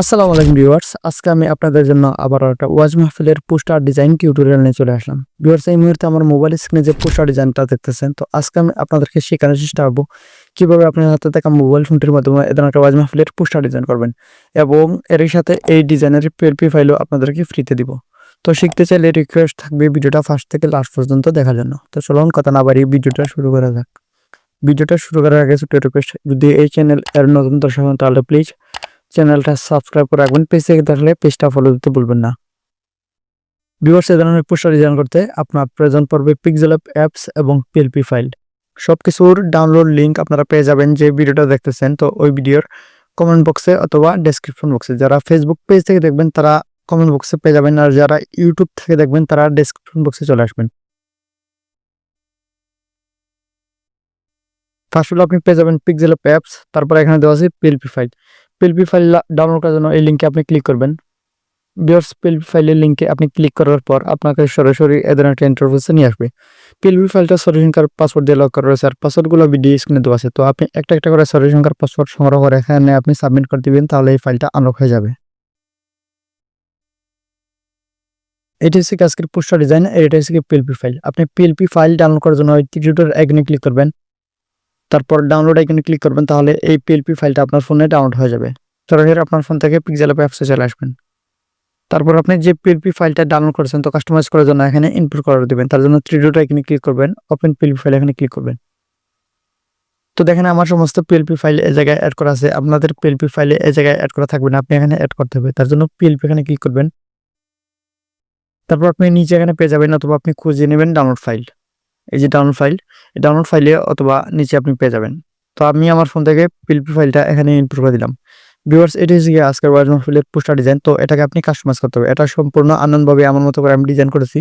আসসালামু আলাইকুম ভিউয়ার্স, আজকে আমি আপনাদের জন্য আবার একটা ওয়াজ মাহফিলের পোস্টার ডিজাইন টিউটোরিয়াল নিয়ে চলে আসলাম। ভিউয়ার্স, এই মুহূর্তে আমার মোবাইল স্ক্রিনে যে পোস্টার ডিজাইনটা দেখতেছেন, তো আজকে আমি আপনাদেরকে শেখানোর চেষ্টা করব কীভাবে আপনার হাতে থাকা মোবাইল ফোনটির মাধ্যমে এদের একটা ওয়াজ মাহফিলের পোস্টার ডিজাইন করবেন এবং এর সাথে এই ডিজাইনের পিএলপি ফাইলও আপনাদেরকে ফ্রিতে দিব। তো শিখতে চাইলে রিকোয়েস্ট থাকবে ভিডিওটা ফার্স্ট থেকে লাস্ট পর্যন্ত দেখার জন্য। তো চলুন কথা না বাড়িয়ে ভিডিওটা শুরু করা যাক। ভিডিওটা শুরু করার আগে ছোট্ট রিকোয়েস্ট যদি এই চ্যানেল এর নতুন দর্শক তাহলে প্লিজ চ্যানেলটা সাবস্ক্রাইব করে রাখবেন। পেজ থেকে দেখলে পেজটা ফলো দিতে ভুলবেন না। ভিউয়ার্স এ ধরনের পোস্টার ডিজাইন করতে আপনার প্রয়োজন পড়বে পিক্সেল অ্যাপস এবং পিএলপি ফাইল সব কিছুর ডাউনলোড লিঙ্ক আপনারা পেয়ে যাবেন যে ভিডিওটা দেখতেছেন। তো ওই ভিডিওর কমেন্ট বক্সে অথবা ডেসক্রিপশন বক্সে যারা ফেসবুক পেজ থেকে দেখবেন, তারা কমেন্ট বক্সে পেয়ে যাবেন। আর যারা ইউটিউব থেকে দেখবেন, তারা ডেসক্রিপশন বক্সে চলে আসবেন। ফার্স্ট হলো আপনি পেয়ে যাবেন পিক্সেল অ্যাপস তারপর এখানে দেওয়া আছে PLP file PLP file download করার জন্য এই লিঙ্কে আপনি ক্লিক করবেন। বিয়ার্স পিএলপি ফাইলের লিঙ্কে আপনি ক্লিক করার পর আপনাকে সরাসরি এ ধরনের একটা ইন্টারফেসে নিয়ে আসবে। পিএলপি ফাইলটা সরিসংখ্যার পাসওয়ার্ড দিয়ে লক করা রয়েছে আর পাসওয়ার্ডগুলো ভিডিও স্ক্রিনে দেওয়া আছে। তো আপনি একটা একটা করে সরিসংখ্যার পাসওয়ার্ড সংগ্রহ করে এখানে আপনি সাবমিট করে দিবেন, তাহলে এই ফাইলটা আনলক হয়ে যাবে। এটি হচ্ছে আজকের পোস্টার ডিজাইন আর এটা হচ্ছে পিএলপি ফাইল আপনি পিএলপি ফাইল ডাউনলোড করার জন্য ওই টিউটোর আইকনে ক্লিক করবেন। তারপর ডাউনলোড আইকনে ক্লিক করবেন, তাহলে এই পিএলপি ফাইলটা আপনার ফোনে ডাউনলোড হয়ে যাবে। সরাসরি আপনার ফোন থেকে পিক্সেল অ্যাপসে চলে আসবেন। তারপর আপনি যে পিএলপি ফাইলটা ডাউনলোড করেছেন, তো কাস্টমাইজ করার জন্য এখানে ইনপুট করে দিবেন। তার জন্য থ্রি ডট এখানে ক্লিক করবেন ওপেন পিএলপি ফাইল এখানে ক্লিক করবেন। তো দেখেন আমার সমস্ত পিএলপি ফাইল এ জায়গায় অ্যাড করা আছে। আপনাদের পিএলপি ফাইলে এ জায়গায় অ্যাড করা থাকবে না, আপনি এখানে অ্যাড করতে হবে। তার জন্য পিএলপি এখানে ক্লিক করবেন। তারপর আপনি নিচে এখানে পেয়ে যাবেন, অথবা আপনি খুঁজে নেবেন ডাউনলোড ফাইল এই যে ডাউনলোড ফাইল এই ডাউনলোড ফাইলে অথবা নিচে আপনি পেয়ে যাবেন। তো আমি আমার ফোন থেকে পিএলপি ফাইলটা এখানে ইনপুট করে দিলাম। ভিউয়ার্স এটি হচ্ছে গিয়ে আজকের ওয়াজ মাহফিলের পোস্টার ডিজাইন তো এটাকে আপনি কাস্টমাইজ করতে হবে। এটা সম্পূর্ণ আনন্দভাবে আমার মতো করে আমি ডিজাইন করেছি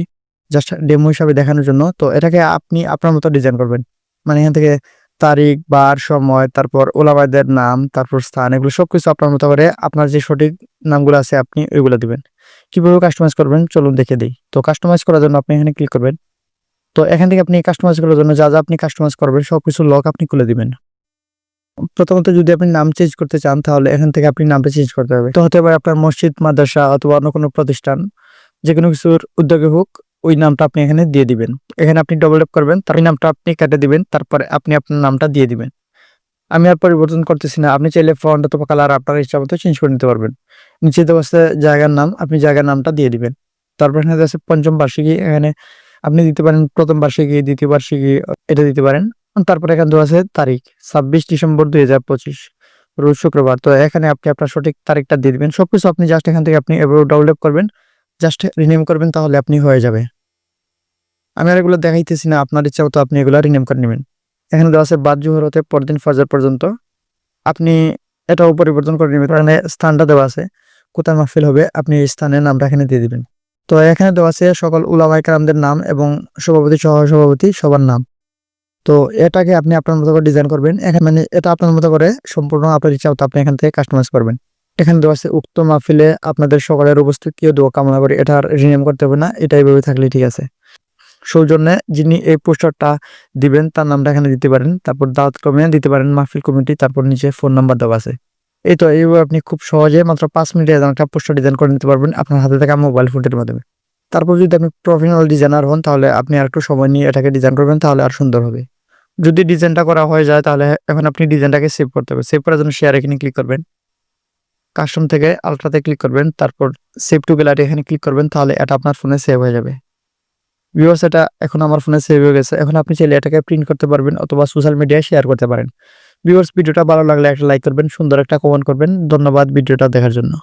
জাস্ট ডেমো হিসাবে দেখানোর জন্য। তো এটাকে আপনি আপনার মতো ডিজাইন করবেন। মানে এখান থেকে তারিখ, বার, সময়, তারপর ওলাবাইদের নাম, তারপর স্থান, এগুলো সবকিছু আপনার মতো করে আপনার যে সঠিক নামগুলো আছে আপনি ওইগুলো দিবেন। কীভাবে কাস্টমাইজ করবেন? চলুন দেখে দিই। তো কাস্টমাইজ করার জন্য আপনি এখানে ক্লিক করবেন। তো এখান থেকে আপনি কাস্টমাইজ করার জন্য যা যা আপনি কাস্টমাইজ করবেন, সবকিছু লক আপনি খুলে দিবেন। প্রথমত যদি আপনি নাম চেঞ্জ করতে চান, তাহলে এখান থেকে আপনি নামটা চেঞ্জ করতে হবে। তো হতে পারে আপনার মসজিদ, মাদ্রাসা অথবা অন্য কোনো প্রতিষ্ঠান যে কোনো কিছুর উদ্যোগে হোক, ওই নামটা আপনি এখানে দিয়ে দিবেন। এখানে আপনি ডবল ট্যাপ করবেন তার নামটা আপনি কেটে দিবেন, তারপরে আপনি আপনার নামটা দিয়ে দিবেন। আমি আর পরিবর্তন করতেছি না, আপনি চাইলে ফন্ট অথবা কালার আপনার ইচ্ছা মতো চেঞ্জ করে নিতে পারবেন। নিচে দেওয়া জায়গার নাম, আপনি জায়গার নামটা দিয়ে দিবেন। তারপর এখানে আছে পঞ্চম বার্ষিকী, এখানে আপনি দিতে পারেন প্রথম বার্ষিকী, দ্বিতীয় বার্ষিকী, এটা দিতে পারেন। তারপরে এখানে দেওয়া আছে তারিখ, ছাব্বিশ ডিসেম্বর দুই হাজার পঁচিশ, রোজ শুক্রবার। তো এখানে আপনি আপনার সঠিক তারিখটা দিয়ে দিবেন। সবকিছু আপনি জাস্ট এখান থেকে আপনি এভাবে ডাউনলোড করবেন জাস্ট রিনেম করবেন তাহলে আপনি হয়ে যাবে। আমি আর এগুলো দেখাইতেছি না, আপনার ইচ্ছা মতো আপনি এগুলো রিনেম করে নেবেন। এখানে দেওয়া আছে বাদ জোহর হতে পরদিন ফজর পর্যন্ত। আপনি এটাও পরিবর্তন করে নেবেন। এখানে স্থানটা দেওয়া আছে, কোথায় মাহফিল হবে, আপনি এই স্থানের নামটা এখানে দিয়ে দিবেন। তো এখানে দেওয়া আছে সকল উলামাই কালামদের নাম এবং সভাপতি সহ সভাপতি সবার নাম। তো এটাকে আপনি আপনার মতো করে ডিজাইন করবেন। এখানে মানে এটা আপনার মতো করে সম্পূর্ণ আপনার ইচ্ছা আপনি এখান থেকে কাস্টমাইজ করবেন। এখানে দেওয়া আছে উক্ত মাহফিলে আপনাদের সকলের উপস্থিতিও দোয়া কামনা করে এটা আর রিনেম করতে হবে না, এটা এইভাবে থাকলে ঠিক আছে। সৌজন্যে যিনি এই পোস্টারটা দিবেন তার নামটা এখানে দিতে পারেন, তারপর দাওয়াত কমে দিতে পারেন, মাহফিল কমিটি, তারপর নিচে ফোন নাম্বার দেওয়া আছে। এই তো, এইভাবে আপনি খুব সহজে মাত্র পাঁচ মিনিটে একটা পোস্টার ডিজাইন করে নিতে পারবেন আপনার হাতে থাকা মোবাইল ফোনের মাধ্যমে। তারপর যদি আপনি প্রফেশনাল ডিজাইনার হন, তাহলে আপনি আর একটু সময় নিয়ে এটাকে ডিজাইন করবেন, তাহলে আর সুন্দর হবে। যদি ডিজাইনটা করা হয়ে যায়, তাহলে এখন আপনি ডিজাইনটাকে সেভ করতে হবে। সেভ করার জন্য শেয়ার এখানে ক্লিক করবেন। কাস্টম থেকে আলট্রাতে ক্লিক করবেন। তারপর সেভ টু গ্যালারি এখানে ক্লিক করবেন, তাহলে এটা আপনার ফোনে সেভ হয়ে যাবে। ভিউয়ার্স এটা এখন আমার ফোনে সেভ হয়ে গেছে। এখন আপনি চাইলে এটাকে প্রিন্ট করতে পারবেন অথবা সোশ্যাল মিডিয়ায় শেয়ার করতে পারেন। ভিউয়ার্স ভিডিওটা ভালো লাগলে একটা লাইক করবেন, সুন্দর একটা কমেন্ট করবেন। ধন্যবাদ ভিডিওটা দেখার জন্য।